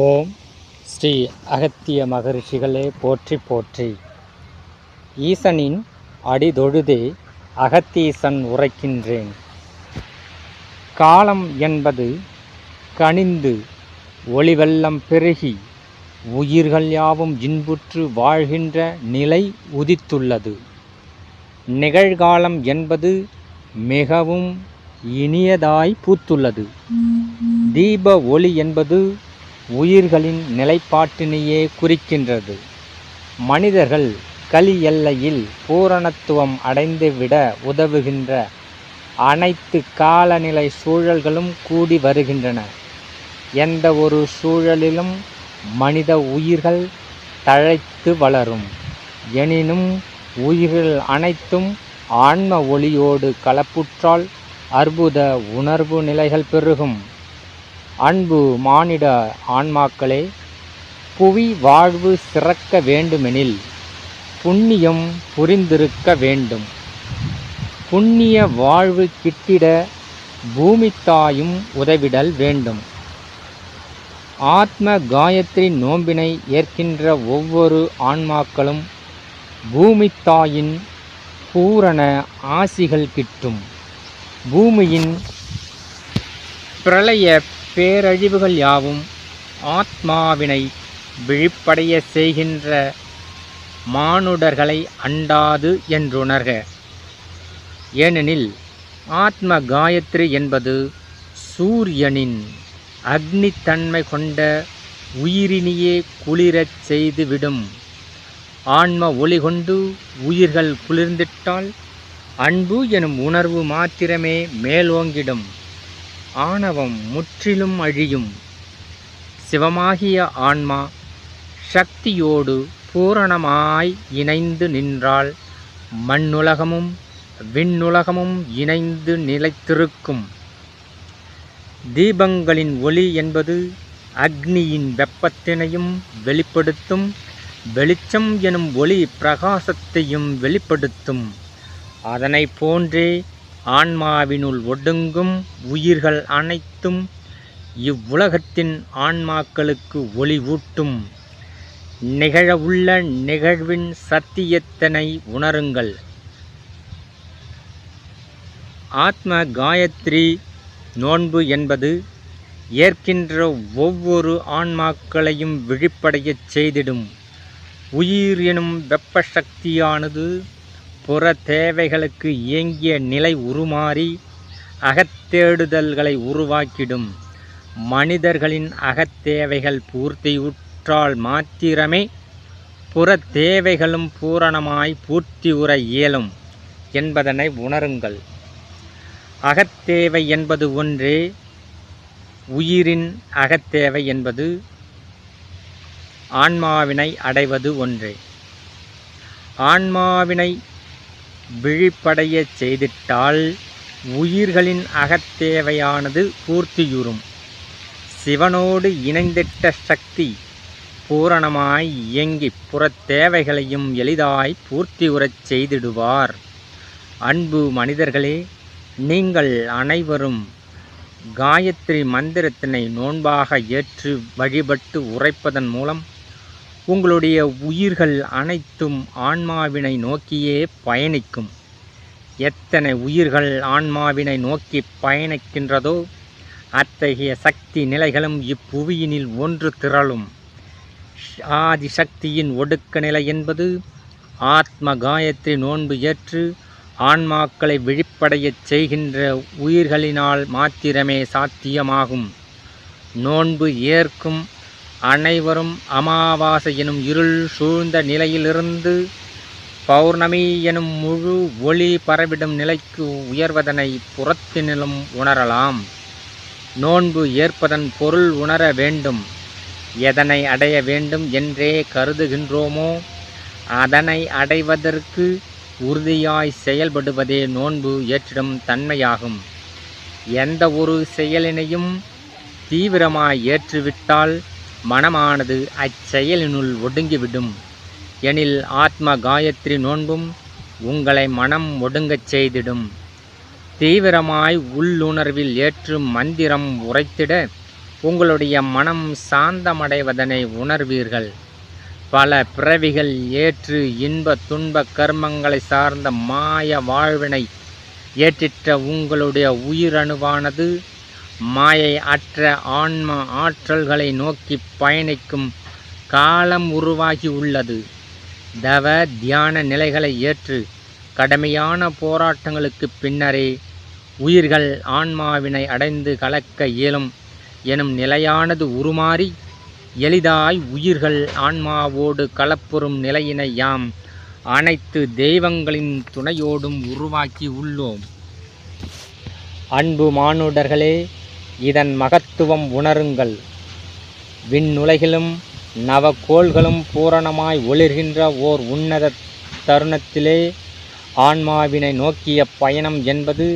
ஓம் ஸ்ரீ அகத்திய மகரிஷிகளே போற்றி போற்றி. ஈசனின் அடிதொழுதே அகத்தீசன் உரைக்கின்றேன். காலம் என்பது கனிந்து ஒளிவெல்லம் பெருகி உயிர்கள் யாவும் இன்புற்று வாழ்கின்ற நிலை உதித்துள்ளது. நிகழ்காலம் என்பது மிகவும் இனியதாய் பூத்துள்ளது. தீப ஒளி என்பது உயிர்களின் நிலைப்பாட்டினையே குறிக்கின்றது. மனிதர்கள் கலி எல்லையில் பூரணத்துவம் அடைந்துவிட உதவுகின்ற அனைத்து காலநிலை சூழல்களும் கூடி வருகின்றன. எந்த ஒரு சூழலிலும் மனித உயிர்கள் தழைத்து வளரும். எனினும் உயிர்கள் அனைத்தும் ஆன்ம ஒளியோடு கலப்புற்றால் அற்புத உணர்வு நிலைகள் பெருகும். அன்பு மானிட ஆன்மாக்களே புவி வாழ்வு சிறக்க வேண்டுமெனில் புண்ணியம் புரிந்திருக்க வேண்டும். புண்ணிய வாழ்வு கிட்டிட பூமித்தாயும் உதவிடல் வேண்டும். ஆத்ம காயத்ரி நோம்பினை ஏற்கின்ற ஒவ்வொரு ஆன்மாக்களும் பூமித்தாயின் பூரண ஆசிகள் கிட்டும். பூமியின் பிரளய பேரழிவுகள் யாவும் ஆத்மாவினை விழிப்படைய செய்கின்ற மானுடர்களை அண்டாது என்றுணர்க. ஏனெனில் ஆத்ம காயத்ரி என்பது சூரியனின் அக்னித்தன்மை கொண்ட உயிரினியே குளிரச் செய்துவிடும். ஆன்ம ஒளி கொண்டு உயிர்கள் குளிர்ந்திட்டால் அன்பு எனும் உணர்வு மாத்திரமே மேலோங்கிடும். ஆணவம் முற்றிலும் அழியும். சிவமாகிய ஆன்மா சக்தியோடு பூரணமாய் இணைந்து நின்றால் மண்ணுலகமும் விண்ணுலகமும் இணைந்து நிலைத்திருக்கும். தீபங்களின் ஒளி என்பது அக்னியின் வெப்பத்தினையும் வெளிப்படுத்தும் வெளிச்சம் எனும் ஒளி பிரகாசத்தையும் வெளிப்படுத்தும். அதனை போன்றே ஆன்மாவினுள் ஒடுங்கும் உயிர்கள் அனைத்தும் இவ்வுலகத்தின் ஆன்மாக்களுக்கு ஒளிவூட்டும். நிகழவுள்ள நிகழ்வின் சத்தியத்தனை உணருங்கள். ஆத்ம காயத்ரி நோன்பு என்பது ஏற்கின்ற ஒவ்வொரு ஆன்மாக்களையும் விழிப்படையச் செய்திடும். உயிர் எனும் வெப்ப சக்தியானது புற தேவைகளுக்கு இயங்கிய நிலை உருமாறி அகத்தேடுதல்களை உருவாக்கிடும். மனிதர்களின் அகத்தேவைகள் பூர்த்தியுற்றால் மாத்திரமே புற தேவைகளும் பூரணமாய் பூர்த்தி உற இயலும் என்பதனை உணருங்கள். அகத்தேவை என்பது ஒன்றே உயிரின் அகத்தேவை என்பது ஆன்மாவினை அடைவது ஒன்றே. ஆன்மாவினை விழிப்படைய செய்திட்டால் உயிர்களின் அகத்தேவையானது பூர்த்தியுறும். சிவனோடு இணைந்திட்ட சக்தி பூரணமாய் இயங்கி புறத்தேவைகளையும் எளிதாய் பூர்த்தி உறச் செய்திடுவார். அன்பு மனிதர்களே நீங்கள் அனைவரும் காயத்ரி மந்திரத்தினை நோன்பாக ஏற்று வழிபட்டு உரைப்பதன் மூலம் உங்களுடைய உயிர்கள் அனைத்தும் ஆன்மாவினை நோக்கியே பயணிக்கும். எத்தனை உயிர்கள் ஆன்மாவினை நோக்கி பயணிக்கின்றதோ அத்தகைய சக்தி நிலைகளும் இப்புவியினில் ஒன்று திரளும். ஆதி சக்தியின் ஒடுக்க நிலை என்பது ஆத்ம காயத்ரி நோன்பு ஏற்று ஆன்மாக்களை விழிப்படையச் செய்கின்ற உயிர்களினால் மாத்திரமே சாத்தியமாகும். நோன்பு ஏற்கும் அனைவரும் அமாவாசை எனும் இருள் சூழ்ந்த நிலையிலிருந்து பௌர்ணமி எனும் முழு ஒளி பரவிடும் நிலைக்கு உயர்வதனை புறத்தினிலும் உணரலாம். நோன்பு ஏற்பதன் பொருள் உணர வேண்டும். எதனை அடைய வேண்டும் என்றே கருதுகின்றோமோ அதனை அடைவதற்கு உறுதியாய் செயல்படுவதே நோன்பு ஏற்றிடும் தன்மையாகும். எந்த ஒரு செயலினையும் தீவிரமாய் ஏற்றுவிட்டால் மனமானது அச்செயலினுள் ஒடுங்கிவிடும். எனில் ஆத்ம காயத்ரி நோன்பும் உங்களை மனம் ஒடுங்கச் செய்திடும். தீவிரமாய் உள்ளுணர்வில் ஏற்று மந்திரம் உரைத்திட உங்களுடைய மனம் சாந்தமடைவதனை உணர்வீர்கள். பல பிறவிகள் ஏற்று இன்ப துன்ப கர்மங்களை சார்ந்த மாய வாழ்வினை ஏற்றிட்ட உங்களுடைய உயிரணுவானது மாயை அற்ற ஆன்ம ஆற்றல்களை நோக்கி பயணிக்கும் காலம் உருவாகி உள்ளது. தவ தியான நிலைகளை ஏற்று கடுமையான போராட்டங்களுக்கு பின்னரே உயிர்கள் ஆன்மாவினை அடைந்து கலக்க இயலும் எனும் நிலையானது உருமாறி எளிதாய் உயிர்கள் ஆன்மாவோடு கலப்புறும் நிலையினை யாம் அனைத்து தெய்வங்களின் துணையோடும் உருவாக்கி உள்ளோம். அன்பு மானுடர்களே இதன் மகத்துவம் உணருங்கள். விண்ணுலகிலும் நவக்கோள்களும் பூரணமாய் ஒளிர்கின்ற ஓர் உன்னத தருணத்திலே ஆன்மாவினை நோக்கிய பயணம் என்பது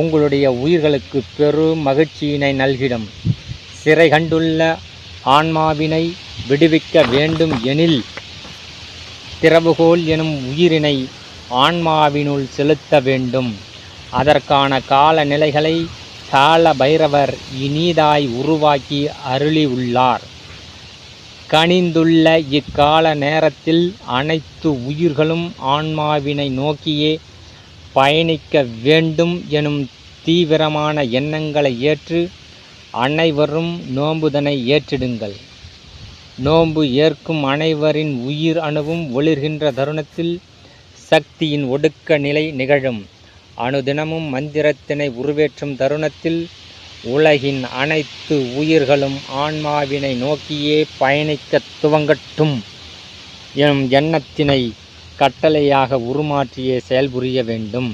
உங்களுடைய உயிர்களுக்கு பெரும் மகிழ்ச்சியினை நல்கிடும். சிறை கண்டுள்ள ஆன்மாவினை விடுவிக்க வேண்டும் எனில் திறவுகோல் எனும் உயிரினை ஆன்மாவினுள் செலுத்த வேண்டும். அதற்கான கால நிலைகளை சால பைரவர் இனிதாய் உருவாக்கி அருளியுள்ளார். கனிந்துள்ள இக்கால நேரத்தில் அனைத்து உயிர்களும் ஆன்மாவினை நோக்கியே பயணிக்க வேண்டும் எனும் தீவிரமான எண்ணங்களை ஏற்று அனைவரும் நோன்புதனை ஏற்றிடுங்கள். நோன்பு ஏற்கும் அனைவரின் உயிர் அணுவும் ஒளிர்கின்ற தருணத்தில் சக்தியின் ஒடுக்க நிலை நிகழும். அனுதினமும் மந்திரத்தினை உருவேற்றும் தருணத்தில் உலகின் அனைத்து உயிர்களும் ஆன்மாவினை நோக்கியே பயணிக்க துவங்கட்டும். எனும் எண்ணத்தினை கட்டளையாக உருமாற்றியே செயல்புரிய வேண்டும்.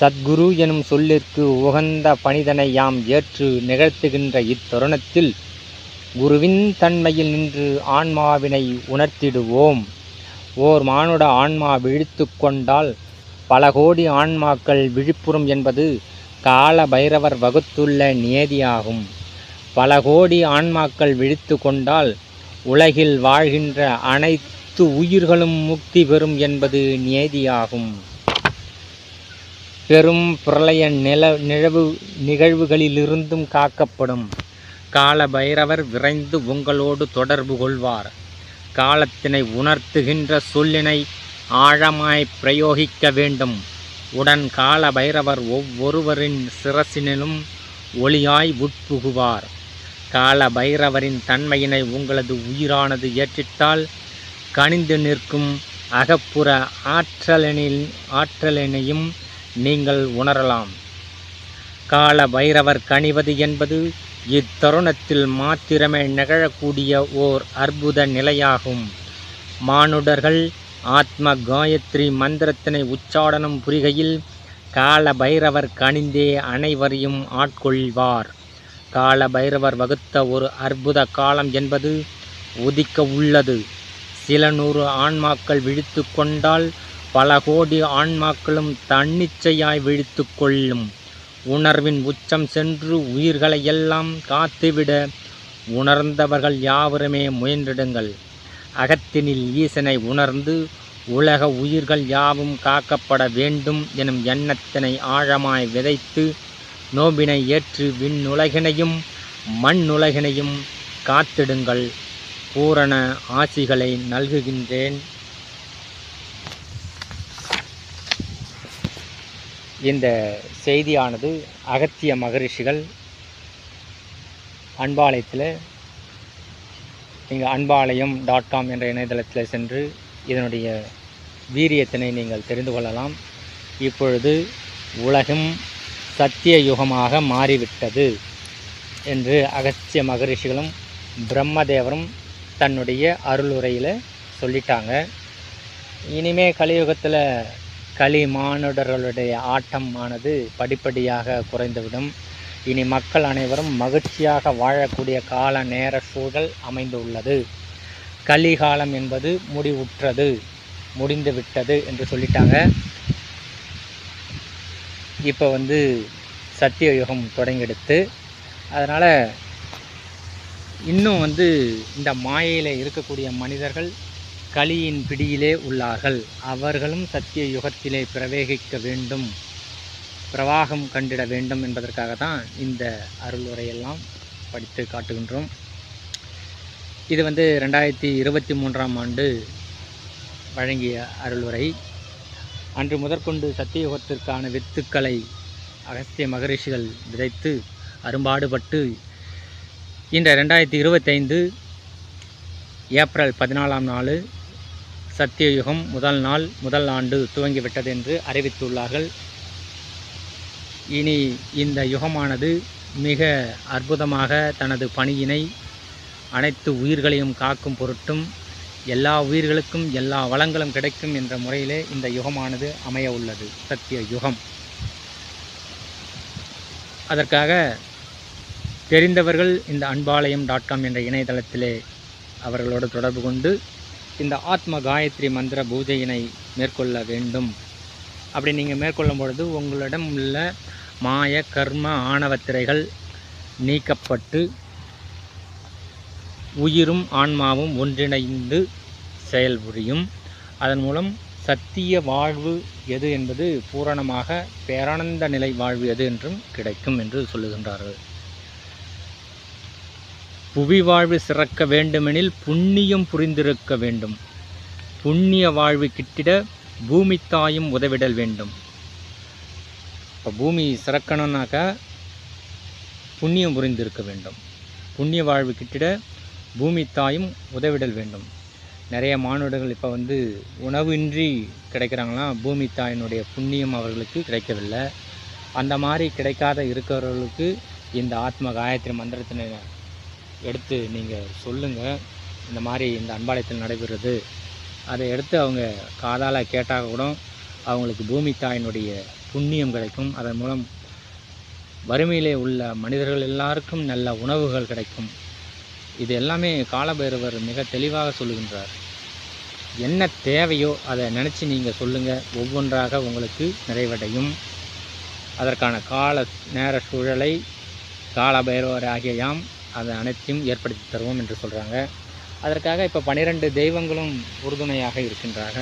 சத்குரு எனும் சொல்லிற்கு உகந்த பணிதனை யாம் ஏற்று நிகழ்த்துகின்ற இத்தருணத்தில் குருவின் தன்மையில் நின்று ஆன்மாவினை உணர்த்திடுவோம். ஓர் மானுட ஆன்மா விழித்து கொண்டால் பல கோடி ஆன்மாக்கள் விழிப்புறும் என்பது கால பைரவர் வகுத்துள்ள நியதியாகும். பல கோடி ஆன்மாக்கள் விழித்து கொண்டால் உலகில் வாழ்கின்ற அனைத்து உயிர்களும் முக்தி பெறும் என்பது நியதியாகும். பெரும் பிரளய நில நிழவு நிகழ்வுகளிலிருந்தும் காக்கப்படும். கால பைரவர் விரைந்து உங்களோடு தொடர்பு கொள்வார். காலத்தினை உணர்த்துகின்ற சொல்லினை ஆழமாய் பிரயோகிக்க வேண்டும். உடன் கால பைரவர் ஒவ்வொருவரின் சிரசினிலும் ஒளியாய் உட்புகுவார். கால பைரவரின் தன்மையினை உங்களது உயிரானது ஏற்றிட்டால் கனிந்து நிற்கும் அகப்புற ஆற்றலனில் ஆற்றலினையும் நீங்கள் உணரலாம். கால பைரவர் கனிவது என்பது இத்தருணத்தில் மாத்திரமே நிகழக்கூடிய ஓர் அற்புத நிலையாகும். மானுடர்கள் ஆத்ம காயத்ரி மந்திரத்தினை உச்சாடனம் புரிகையில் கால பைரவர் கணிந்தே அனைவரையும் ஆட்கொள்வார். கால பைரவர் வகுத்த ஒரு அற்புத காலம் என்பது உதிக்க உள்ளது. சில நூறு ஆன்மாக்கள் விழித்து கொண்டால் பல கோடி ஆன்மாக்களும் தன்னிச்சையாய் விழித்து கொள்ளும். உணர்வின் உச்சம் சென்று உயிர்களை எல்லாம் காத்துவிட உணர்ந்தவர்கள் யாவருமே முயன்றிடுங்கள். அகத்தினில் ஈசனை உணர்ந்து உலக உயிர்கள் யாவும் காக்கப்பட வேண்டும் எனும் எண்ணத்தினை ஆழமாய் விதைத்து நோம்பினை ஏற்று விண்ணுலகினையும் மண்ணுலகினையும் காத்திடுங்கள். பூரண ஆசிகளை நல்குகின்றேன். இந்த செய்தியானது அகத்திய மகரிஷிகள் அன்பாலயத்தில் நீங்கள் அன்பாலயம் டாட் காம் என்ற இணையதளத்தில் சென்று இதனுடைய வீரியத்தினை நீங்கள் தெரிந்து கொள்ளலாம். இப்பொழுது உலகம் சத்திய யுகமாக மாறிவிட்டது என்று அகஸ்திய மகரிஷிகளும் பிரம்மதேவரும் தன்னுடைய அருளுரையில் சொல்லிட்டாங்க. இனிமே கலியுகத்தில் களி மானுடர்களுடைய ஆட்டம் ஆனது படிப்படியாக குறைந்துவிடும். இனி மக்கள் அனைவரும் மகிழ்ச்சியாக வாழக்கூடிய கால நேர சூழல் அமைந்துள்ளது. கலிகாலம் என்பது முடிவுற்றது முடிந்து விட்டது என்று சொல்லிட்டாங்க. இப்போ வந்து சத்தியயுகம் தொடங்கிடுத்து அதனால் இன்னும் வந்து இந்த மாயையில் இருக்கக்கூடிய மனிதர்கள் கலியின் பிடியிலே உள்ளார்கள். அவர்களும் சத்திய யுகத்திலே பிரவேகிக்க வேண்டும். பிரவாகம் கண்டிட வேண்டும் என்பதற்காக தான் இந்த அருளுரையெல்லாம் படித்து காட்டுகின்றோம். இது வந்து ரெண்டாயிரத்தி இருபத்தி மூன்றாம் ஆண்டு வழங்கிய அருள்வரை அன்று முதற்கொண்டு சத்தியுகத்திற்கான வித்துக்களை அகஸ்திய மகரிஷிகள் விதைத்து அரும்பாடுபட்டு இந்த ரெண்டாயிரத்தி இருபத்தைந்து ஏப்ரல் பதினாலாம் நாள் சத்தியயுகம் முதல் நாள் முதல் ஆண்டு துவங்கிவிட்டது என்று அறிவித்துள்ளார்கள். இனி இந்த யுகமானது மிக அற்புதமாக தனது பணியினை அனைத்து உயிர்களையும் காக்கும் பொருட்டும் எல்லா உயிர்களுக்கும் எல்லா வளங்களும் கிடைக்கும் என்ற முறையிலே இந்த யுகமானது அமைய உள்ளது. சத்திய யுகம். அதற்காக தெரிந்தவர்கள் இந்த அன்பாலயம் டாட் காம் என்ற இணையதளத்திலே அவர்களோடு தொடர்பு கொண்டு இந்த ஆத்ம காயத்ரி மந்திர பூஜையினை மேற்கொள்ள வேண்டும். அப்படி நீங்கள் மேற்கொள்ளும் பொழுது உங்களிடம் உள்ள மாய கர்ம ஆணவத்திரைகள் நீக்கப்பட்டு உயிரும் ஆன்மாவும் ஒன்றிணைந்து செயல்புரியும் அதன் மூலம் சத்திய வாழ்வு எது என்பது பூரணமாக பேரானந்த நிலை வாழ்வு எது என்றும் கிடைக்கும் என்று சொல்லுகின்றார்கள். புவி வாழ்வு சிறக்க வேண்டுமெனில் புண்ணியம் புரிந்திருக்க வேண்டும். புண்ணிய வாழ்வு கிட்டிட பூமித்தாயும் உதவிடல் வேண்டும். இப்போ பூமி சிறக்கணும்னாக்கா புண்ணியம் புரிந்திருக்க வேண்டும். புண்ணிய வாழ்வு கிட்டிட பூமி தாயும் உதவிடல் வேண்டும். நிறைய மானுடர்கள் இப்போ வந்து உணவின்றி கிடைக்கிறாங்களாம் பூமி தாயினுடைய புண்ணியம் அவர்களுக்கு கிடைக்கவில்லை. அந்த மாதிரி கிடைக்காத இருக்கிறவர்களுக்கு இந்த ஆத்ம காயத்ரி மந்திரத்தினை எடுத்து நீங்கள் சொல்லுங்கள் இந்த மாதிரி இந்த அன்பாலயத்தில் நடைபெறுது. அதை எடுத்து அவங்க காதால் கேட்டால் கூட அவங்களுக்கு பூமி தாயினுடைய புண்ணியம் கிடைக்கும். அதன் மூலம் வறுமையிலே உள்ள மனிதர்கள் எல்லாருக்கும் நல்ல உணவுகள் கிடைக்கும். இது எல்லாமே காலபைரவர் மிக தெளிவாக சொல்லுகின்றார். என்ன தேவையோ அதை நினச்சி நீங்கள் சொல்லுங்கள் ஒவ்வொன்றாக உங்களுக்கு நிறைவடையும். அதற்கான கால நேர சூழலை காலபைரவர் ஆகிய யாம் அதை அனைத்தையும் ஏற்படுத்தி தருவோம் என்று சொல்கிறாங்க அதற்காக இப்போ பனிரெண்டு தெய்வங்களும் உறுதுணையாக இருக்கின்றாங்க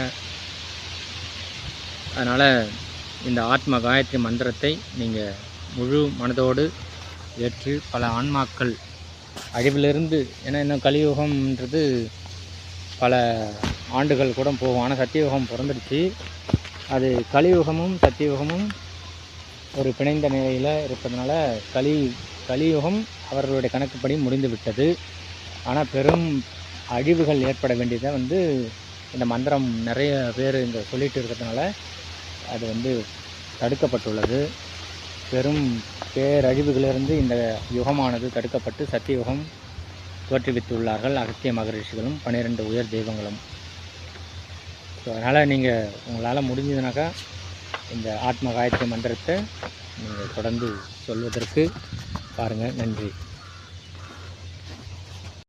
அதனால் இந்த ஆத்ம காயத்ரி மந்திரத்தை நீங்கள் முழு மனதோடு ஏற்று பல ஆன்மாக்கள் அழிவிலிருந்து ஏன்னா இன்னும் கலியுகம்ன்றது பல ஆண்டுகள் கூட போகும். ஆனால் சத்தியுகம் பிறந்துடுச்சு. அது கலியுகமும் சத்தியுகமும் ஒரு பிணைந்த நிலையில் இருப்பதனால கலி கலியுகம் அவர்களுடைய கணக்குப்படி முடிந்து விட்டது ஆனால் பெரும் அழிவுகள் ஏற்பட வேண்டியதை வந்து இந்த மந்திரம் நிறைய பேர் இங்கே சொல்லிட்டு இருக்கிறதுனால அது வந்து தடுக்கப்பட்டுள்ளது. பெரும் பேரழிவுகளிலிருந்து இந்த யுகமானது தடுக்கப்பட்டு சத்தியுகம் தோற்றுவித்துள்ளார்கள். அகத்திய மகரிஷிகளும் பன்னிரெண்டு உயர் தெய்வங்களும். ஸோ அதனால் நீங்கள் உங்களால் முடிஞ்சதுனாக்கா இந்த ஆத்ம காயத்ரி மந்திரத்தை நீங்கள் தொடர்ந்து சொல்வதற்கு பாருங்கள் நன்றி.